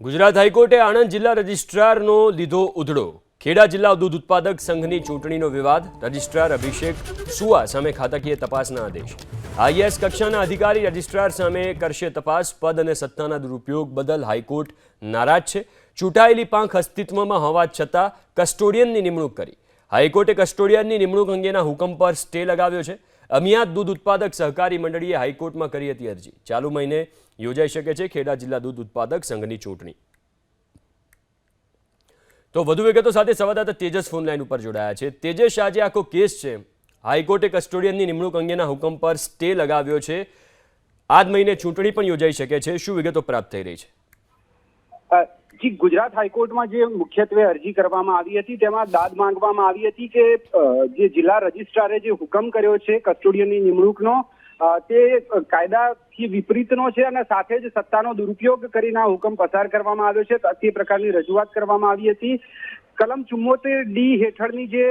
ગુજરાત હાઈકોર્ટે આણંદ જિલ્લા રજિસ્ટ્રારનો લીધો ઉધડો. ખેડા જિલ્લા દૂધ ઉત્પાદક સંઘની ચૂંટણીનો વિવાદ, રજિસ્ટ્રાર અભિષેક સુવા સામે ખાતાકીય તપાસના આદેશ. આઈએએસ કક્ષાના અધિકારી રજિસ્ટ્રાર સામે કરશે તપાસ, પદ અને સત્તાના દુરુપયોગ બદલ હાઈકોર્ટ નારાજ છે. ચૂંટાયેલી પાંખ અસ્તિત્વમાં હોવા છતાં કસ્ટોડિયનની નિમણૂક કરી. હાઈકોર્ટે કસ્ટોડિયનની નિમણૂક અંગેના હુકમ પર સ્ટે લગાવ્યો છે. અમિયાત દૂધ ઉત્પાદક સહકારી મંડળીએ હાઈકોર્ટમાં કરી હતી અરજી. ચાલુ મહિને યોજાઈ શકે છે ખેડા જિલ્લા દૂધ ઉત્પાદક સંઘની ચૂંટણી. તો વધુ વિગતો સાથે સંવાદદાતા તેજસ ફોન લાઈન ઉપર જોડાયા છે. તેજસ, આજે આખો કેસ છે. હાઈકોર્ટે કસ્ટોડિયનની નિમણૂક અંગેના હુકમ પર સ્ટે લગાવ્યો છે. આ જ મહિને ચૂંટણી પણ યોજાઈ શકે છે. શું વિગતો પ્રાપ્ત થઈ રહી છે? જી, ગુજરાત હાઈકોર્ટમાં જે મુખ્યત્વે અરજી કરવામાં આવી હતી, તેમાં દાદ માંગવામાં આવી હતી કે જે જિલ્લા રજિસ્ટ્રારે જે હુકમ કર્યો છે કસ્ટોડિયનની નિમણૂકનો તે કાયદાથી વિપરીતનો છે અને સાથે જ સત્તાનો દુરુપયોગ કરીને આ હુકમ પસાર કરવામાં આવ્યો છે. તે પ્રકારની રજૂઆત કરવામાં આવી હતી. કલમ ચુમ્મોતેર ડી હેઠળની જે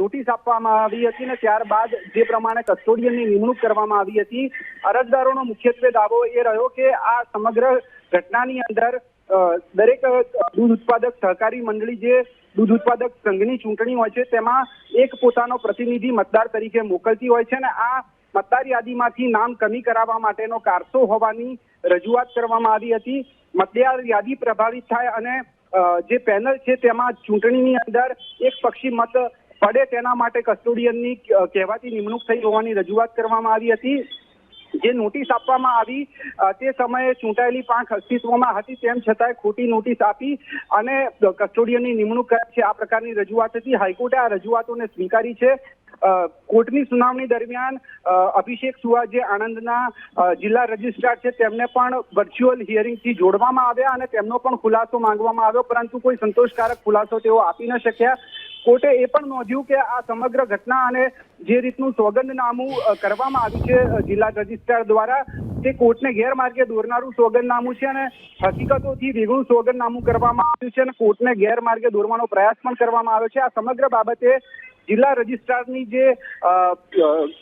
નોટિસ આપવામાં આવી હતી ને ત્યારબાદ જે પ્રમાણે કસ્ટોડિયનની નિમણૂક કરવામાં આવી હતી. અરજદારોનો મુખ્યત્વે દાવો એ રહ્યો કે આ સમગ્ર ઘટનાની અંદર દરેક દૂધ ઉત્પાદક સહકારી મંડળી જે દૂધ ઉત્પાદક સંઘની ચૂંટણી હોય છે, તેમાં એક પોતાનો પ્રતિનિધિ મતદાર તરીકે મોકલતી હોય છે અને આ મતદાર યાદીમાંથી નામ કમી કરાવવા માટેનો કારસો હોવાની રજૂઆત કરવામાં આવી હતી. મતદાર યાદી પ્રભાવિત થાય અને જે પેનલ છે તેમાં ચૂંટણીની અંદર એક પક્ષી મત પડે તેના માટે કસ્ટોડિયનની કહેવાતી નિમણૂક થઈ હોવાની રજૂઆત કરવામાં આવી હતી. જે નોટિસ આપવામાં આવી તે સમયે ચૂંટાયેલી પાંખ અસ્તિત્વમાં હતી. તેમ છતાંય ખોટી નોટિસ આપી અને કસ્ટોડિયનની નિમણૂક કરી છે. આ પ્રકારની રજૂઆત હતી. હાઈકોર્ટે આ રજૂઆતોને સ્વીકારી છે. કોર્ટની સુનાવણી દરમિયાન અભિષેક સુવા જે આણંદના જિલ્લા રજિસ્ટ્રાર છે. તેમને પણ વર્ચ્યુઅલ હિયરિંગથી જોડવામાં આવ્યા અને તેમનો પણ ખુલાસો માંગવામાં આવ્યો. પરંતુ કોઈ સંતોષકારક ખુલાસો તેઓ આપી ન શક્યા. કોર્ટે એ પણ નોંધ્યું કે આ સમગ્ર ઘટના અને જે રીતનું સોગંદનામું કરવામાં આવ્યું છે જિલ્લા રજિસ્ટ્રાર દ્વારા તે કોર્ટને ગેરમાર્ગે દોરનારું સોગંદનામું છે અને હકીકતોથી વેગળું સોગંદનામું કરવામાં આવ્યું છે અને કોર્ટને ગેરમાર્ગે દોરવાનો પ્રયાસ પણ કરવામાં આવ્યો છે. આ સમગ્ર બાબતે જિલ્લા રજિસ્ટ્રારની જે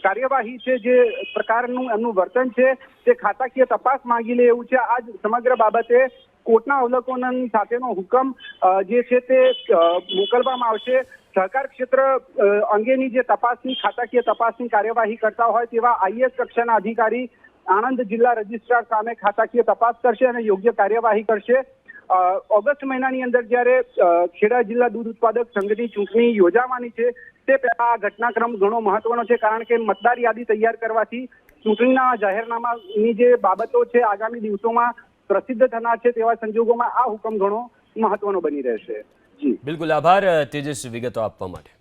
કાર્યવાહી છે, જે પ્રકારનું એમનું વર્તન છે, તે ખાતાકીય તપાસ માંગી લે એવું છે. આ સમગ્ર બાબતે કોર્ટના અવલોકન સાથેનો હુકમ જે છે તે મોકલવામાં આવશે. સહકાર ક્ષેત્ર અંગેની જે તપાસની, ખાતાકીય તપાસની કાર્યવાહી કરતા હોય તેવા આઈએસ કક્ષાના અધિકારી આણંદ જિલ્લા રજિસ્ટ્રાર સામે ખાતાકીય તપાસ કરશે અને યોગ્ય કાર્યવાહી કરશે. ઓગસ્ટ મહિનાની અંદર જ્યારે ખેડા જિલ્લા દૂધ ઉત્પાદક સંઘની ચૂંટણી યોજાવાની છે, તે પહેલા આ ઘટનાક્રમ ઘણો મહત્વનો છે, કારણ કે મતદાર યાદી તૈયાર કરવાથી ચૂંટણીના જાહેરનામાની જે બાબતો છે, આગામી દિવસોમાં પ્રસિદ્ધ થનાર છે, તેવા સંજોગોમાં આ હુકમ ઘણો મહત્વનો બની રહેશે. જી. બિલકુલ આભાર, તેજસ વિગતો આપવા માટે.